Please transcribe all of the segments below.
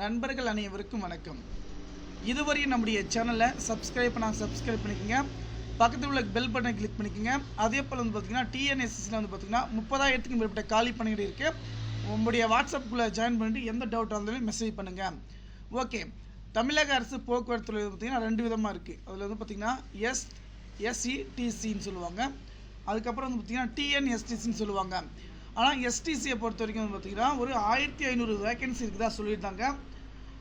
நண்பர்கள் அனைவருக்கும் வணக்கம். இதுவரையும் நம்முடைய சேனலை சப்ஸ்கிரைப் பண்ணாங்க சப்ஸ்கிரைப் பண்ணிக்கோங்க. பக்கத்தில் உள்ள பெல் பட்டனை கிளிக் பண்ணிக்கோங்க. அதே போல் வந்து பார்த்தீங்கன்னா டிஎன்எஸ்எஸ்சில் வந்து பார்த்தீங்கன்னா முப்பதாயிரத்துக்கும் மேற்பட்ட காலி பணிகள் இருக்குது உங்களுடைய வாட்ஸ்அப்புக்குள்ளே ஜாயின் பண்ணிட்டு எந்த டவுட்டாக இருந்தாலும் மெசேஜ் பண்ணுங்கள் ஓகே தமிழக அரசு போக்குவரத்து பார்த்திங்கன்னா ரெண்டு விதமாக இருக்குது அதில் வந்து பார்த்தீங்கன்னா எஸ் எஸ்சிடிசின்னு சொல்லுவாங்க. அதுக்கப்புறம் வந்து பார்த்தீங்கன்னா டிஎன்எஸ்டிசின்னு சொல்லுவாங்க. ஆனால் எஸ்டிசியை பொறுத்த வரைக்கும் வந்து பார்த்தீங்கன்னா ஒரு ஆயிரத்தி ஐநூறு வேகன்சி இருக்குதா சொல்லியிருந்தாங்க.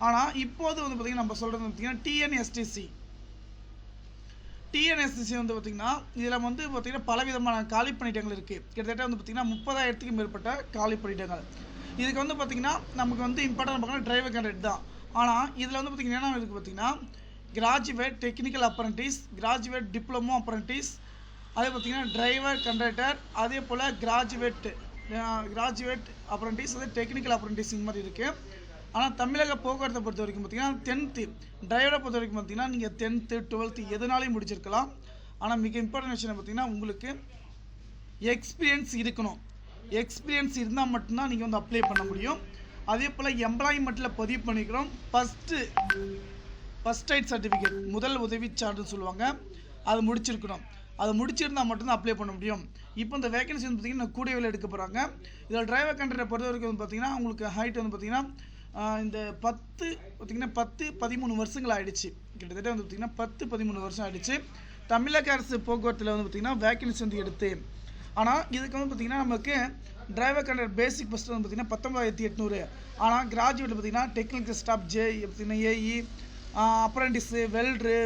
ஆனால் இப்போது வந்து பார்த்தீங்கன்னா நம்ம சொல்கிறது வந்து பார்த்தீங்கன்னா டிஎன்எஸ்டிசி டிஎன்எஸ்டிசி வந்து பார்த்திங்கன்னா இதில் வந்து பார்த்திங்கன்னா பலவிதமான காலி பணியிடங்கள் இருக்குது கிட்டத்தட்ட வந்து பார்த்திங்கன்னா முப்பதாயிரத்துக்கும் மேற்பட்ட காலி பணியிடங்கள். இதுக்கு வந்து பார்த்திங்கன்னா நமக்கு வந்து இம்பார்ட்டன் பார்க்கணும் டிரைவர் கேண்டிடேட் தான். ஆனால் இதில் வந்து பார்த்திங்கன்னா என்ன இருக்குது பார்த்திங்கன்னா graduate technical apprentice graduate diploma apprentice அதே பார்த்திங்கன்னா டிரைவர் கண்டக்டர் அதே போல் கிராஜுவேட் கிராஜுவேட் அப்ரண்டிஸ் அது டெக்னிக்கல் அப்ரண்டிஸ் இந்த மாதிரி இருக்குது ஆனால் தமிழக போக்குவரத்தை பொறுத்த வரைக்கும் பார்த்தீங்கன்னா டென்த்து டிரைவரை பொறுத்த வரைக்கும் பார்த்தீங்கன்னா நீங்கள் டென்த்து டுவெல்த்து எதுனாலையும் முடிச்சிருக்கலாம். ஆனால் மிக இம்பார்ட்டன்ட் விஷயம் பார்த்தீங்கன்னா உங்களுக்கு எக்ஸ்பீரியன்ஸ் இருக்கணும். எக்ஸ்பீரியன்ஸ் இருந்தால் மட்டும்தான் நீங்கள் வந்து அப்ளை பண்ண முடியும். அதே போல் எம்ப்ளாய்மெண்ட்டில் பதிவு பண்ணிக்கிறோம். ஃபஸ்ட்டு ஃபஸ்ட் எய்ட் சர்டிஃபிகேட் முதல் உதவி சான்றுன்னு சொல்லுவாங்க. அது முடிச்சிருக்கணும். அது முடிச்சிருந்தால் மட்டும்தான் அப்ளை பண்ண முடியும். இப்போ இந்த வேகன்சி வந்து பார்த்திங்கன்னா கூடியவில் எடுக்க போகிறாங்க இதில் டிரைவர் கண்டக்டரை பொறுத்த வரைக்கும் வந்து பார்த்திங்கன்னா உங்களுக்கு ஹைட் வந்து பார்த்திங்கன்னா இந்த பத்து பார்த்திங்கன்னா பத்து பதிமூணு வருஷங்கள் ஆயிடுச்சு. கிட்டத்தட்ட வந்து பார்த்திங்கன்னா பத்து பதிமூணு வருஷம் ஆயிடுச்சு. தமிழக அரசு போக்குவரத்தில் வந்து பார்த்திங்கன்னா வேகன்சி வந்து எடுத்து. ஆனால் இதுக்கு வந்து பார்த்திங்கன்னா நமக்கு டிரைவர் கண்டக்டர் பேசிக் ஃபஸ்ட்டு வந்து பார்த்திங்கன்னா பத்தொம்பதாயிரத்தி எட்நூறு. ஆனால் கிராஜுவேட் பார்த்திங்கன்னா டெக்னிக்கல் ஸ்டாஃப் ஜே பார்த்திங்கன்னா A E apprentice welder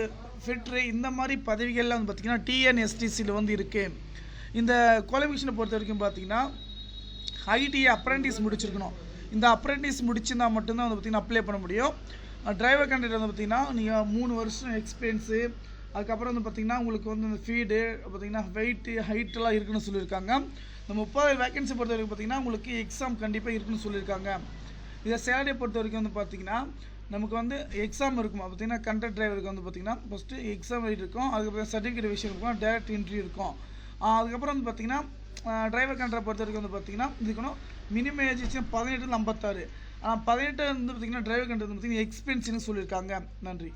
fitter இந்த மாதிரி பதவிகள்லாம் வந்து பார்த்திங்கன்னா டிஎன்எஸ்டிசியில் வந்து இருக்குது இந்த குவாலிஃபிகேஷனை பொறுத்த வரைக்கும் பார்த்தீங்கன்னா ஐடி அப்ரண்டிஸ் முடிச்சிருக்கணும். இந்த அப்ரண்டிஸ் முடிச்சிருந்தா மட்டும்தான் வந்து பார்த்திங்கன்னா அப்ளை பண்ண முடியும். டிரைவர் கண்டக்டர் வந்து பார்த்திங்கன்னா நீங்கள் மூணு வருஷம் எக்ஸ்பீரியன்ஸு அதுக்கப்புறம் வந்து பார்த்திங்கன்னா உங்களுக்கு வந்து இந்த ஃபீடு பார்த்திங்கன்னா வெயிட்டு ஹைட்டெல்லாம் இருக்குன்னு சொல்லியிருக்காங்க. இந்த முப்பதாயிரம் வேகன்சி பொறுத்த வரைக்கும் பார்த்திங்கன்னா உங்களுக்கு எக்ஸாம் கண்டிப்பாக இருக்குன்னு சொல்லியிருக்காங்க. இதை சேலரியை பொறுத்த வரைக்கும் வந்து பார்த்திங்கன்னா நமக்கு வந்து எக்ஸாம் இருக்கும்? பார்த்திங்கன்னா கண்டக்ட் டிரைவருக்கு வந்து பார்த்திங்கன்னா ஃபஸ்ட்டு எக்ஸாம் இருக்கும் அதுக்கப்புறம் சர்டிஃபிகேட் விஷயம் இருக்கும்? டேரக்ட் இன்ட்ரி இருக்கும். அதுக்கப்புறம் வந்து பார்த்திங்கன்னா டிரைவர் கண்ட்ரை பொறுத்த வரைக்கும் வந்து பார்த்திங்கன்னா இதுக்கணும் மினிமம் ஏஜ் பதினெட்டு ஐம்பத்தாறு. ஆனால் பதினெட்டு வந்து பார்த்திங்கன்னா டிரைவர் கண்ட்ரை வந்து பார்த்திங்கன்னா எக்ஸ்பென்சிவ்னு சொல்லியிருக்காங்க. நன்றி.